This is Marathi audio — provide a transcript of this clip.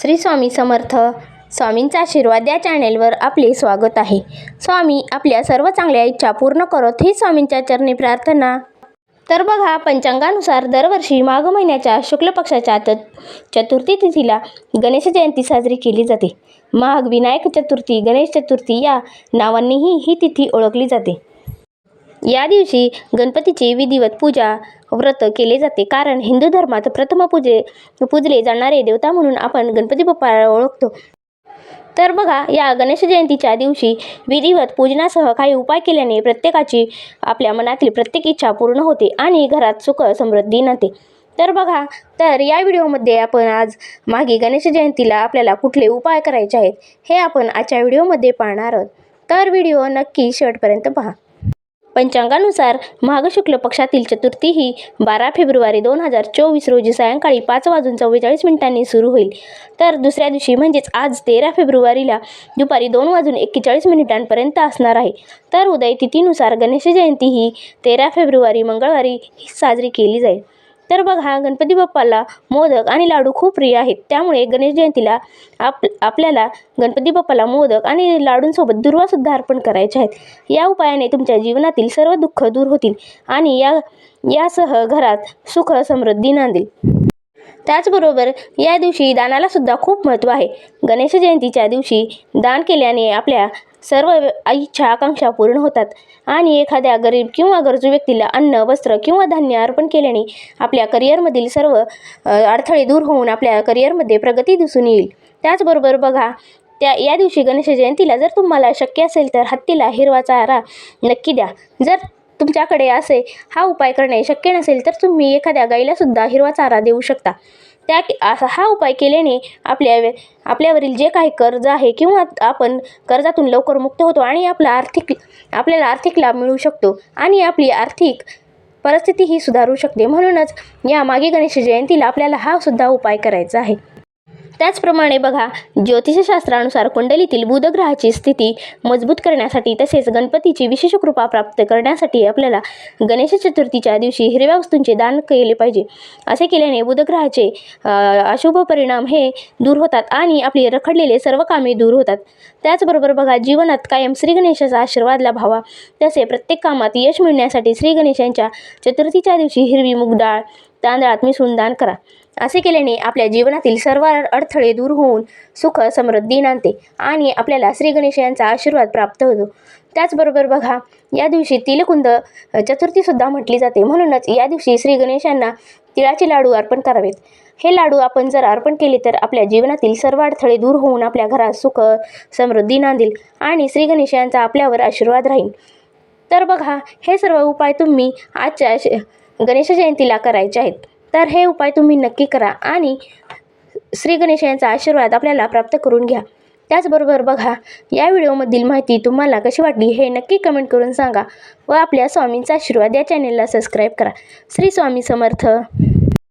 श्री स्वामी समर्थ. स्वामींचा आशीर्वाद या चॅनेलवर आपले स्वागत आहे. स्वामी आपल्या सर्व चांगल्या इच्छा पूर्ण करत ही स्वामींच्या चरणी प्रार्थना. तर बघा पंचांगानुसार दरवर्षी माघ महिन्याच्या शुक्ल पक्षाच्या त चतुर्थी तिथीला गणेश जयंती साजरी केली जाते. माघ विनायक चतुर्थी गणेश चतुर्थी या नावांनीही ही तिथी ओळखली जाते. या दिवशी गणपतीची विधिवत पूजा व्रत केले जाते. कारण हिंदू धर्मात प्रथम पूजे पूजले जाणारे देवता म्हणून आपण गणपती बाप्पाला ओळखतो. तर बघा या गणेश जयंतीच्या दिवशी विधिवत पूजनासह काही उपाय केल्याने प्रत्येकाची आपल्या मनातील प्रत्येक इच्छा पूर्ण होते आणि घरात सुख समृद्धी नाते. तर बघा तर या व्हिडिओमध्ये आपण आज मागे गणेश जयंतीला आपल्याला कुठले उपाय करायचे आहेत हे आपण आजच्या व्हिडिओमध्ये पाहणार आहोत. तर व्हिडिओ नक्की शेवटपर्यंत पहा. पंचांगानुसार माघ शुक्ल पक्षातील चतुर्थी ही बारा फेब्रुवारी दोन हजार चोवीस रोजी सायंकाळी पाच वाजून चव्वेचाळीस मिनिटांनी सुरू होईल. तर दुसऱ्या दिवशी म्हणजेच आज तेरा फेब्रुवारीला दुपारी दोन वाजून एक्केचाळीस मिनिटांपर्यंत असणार आहे. तर उदय तिथीनुसार गणेश जयंती ही तेरा फेब्रुवारी मंगळवारी साजरी केली जाईल. तर बघा गणपती बाप्पाला मोदक आणि लाडू खूप प्रिय आहेत. त्यामुळे गणेश जयंतीला आप आपल्याला गणपती बाप्पाला मोदक आणि लाडूंसोबत दुर्वासुद्धा अर्पण करायचे आहेत. या उपायाने तुमच्या जीवनातील सर्व दुःख दूर होतील आणि या यासह घरात सुख समृद्धी नांदेल. त्याचबरोबर या दिवशी दानाला सुद्धा खूप महत्त्व आहे. गणेश जयंतीच्या दिवशी दान केल्याने आपल्या सर्व इच्छा आकांक्षा पूर्ण होतात आणि एखाद्या गरीब किंवा गरजू व्यक्तीला अन्न वस्त्र किंवा धान्य अर्पण केल्याने आपल्या करिअरमधील सर्व अडथळे दूर होऊन आपल्या करिअरमध्ये प्रगती दिसून येईल. त्याचबरोबर बघा त्या या दिवशी गणेश जयंतीला जर तुम्हाला शक्य असेल तर हत्तीला हिरवा चारा नक्की द्या. जर तुमच्याकडे असे हा उपाय करणे शक्य नसेल तर तुम्ही एखाद्या गाईलासुद्धा हिरवा चारा देऊ शकता. त्या असा हा उपाय केल्याने आपल्या आपल्यावरील जे काही कर्ज आहे किंवा आपण कर्जातून लवकर मुक्त होतो आणि आपला आर्थिक आपल्याला आर्थिक लाभ मिळू शकतो आणि आपली आर्थिक परिस्थितीही सुधारू शकते. म्हणूनच या मागे गणेश जयंतीला आपल्याला हा सुद्धा उपाय करायचा आहे. त्याचप्रमाणे बघा ज्योतिषशास्त्रानुसार कुंडलीतील बुधग्रहाची स्थिती मजबूत करण्यासाठी तसेच गणपतीची विशेष कृपा प्राप्त करण्यासाठी आपल्याला गणेश चतुर्थीच्या दिवशी हिरव्या वस्तूंचे दान केले पाहिजे. असे केल्याने बुधग्रहाचे अशुभ परिणाम हे दूर होतात आणि आपली रखडलेले सर्व कामे दूर होतात. त्याचबरोबर बघा जीवनात कायम श्री गणेशाचा आशीर्वाद लाभावा. तसे प्रत्येक कामात यश मिळण्यासाठी श्री गणेशांच्या चतुर्थीच्या दिवशी हिरवी मूग डाळ तांदळात मिसळून दान करा. असे केल्याने आपल्या जीवनातील सर्व अडथळे दूर होऊन सुख समृद्धी नांदते आणि आपल्याला श्री गणेश यांचा आशीर्वाद प्राप्त होतो. त्याचबरोबर बघा या दिवशी तिलकुंद चतुर्थीसुद्धा म्हटली जाते. म्हणूनच या दिवशी श्री गणेशांना तिळाचे लाडू अर्पण करावेत. हे लाडू आपण जर अर्पण केले तर आपल्या जीवनातील सर्व अडथळे दूर होऊन आपल्या घरात सुख समृद्धी नांदेल आणि श्री गणेश यांचा आपल्यावर आशीर्वाद राहील. तर बघा हे सर्व उपाय तुम्ही आजच्या श- गणेश जयंतीला करायचे आहेत. तर हे उपाय तुम्ही नक्की करा आणि श्री गणेश यांचा आशीर्वाद आपल्याला प्राप्त करून घ्या. त्याचबरोबर बघा या व्हिडिओमधील माहिती तुम्हाला कशी वाटली हे नक्की कमेंट करून सांगा व आपल्या स्वामींचा आशीर्वाद या चॅनेलला सबस्क्राईब करा. श्री स्वामी समर्थ.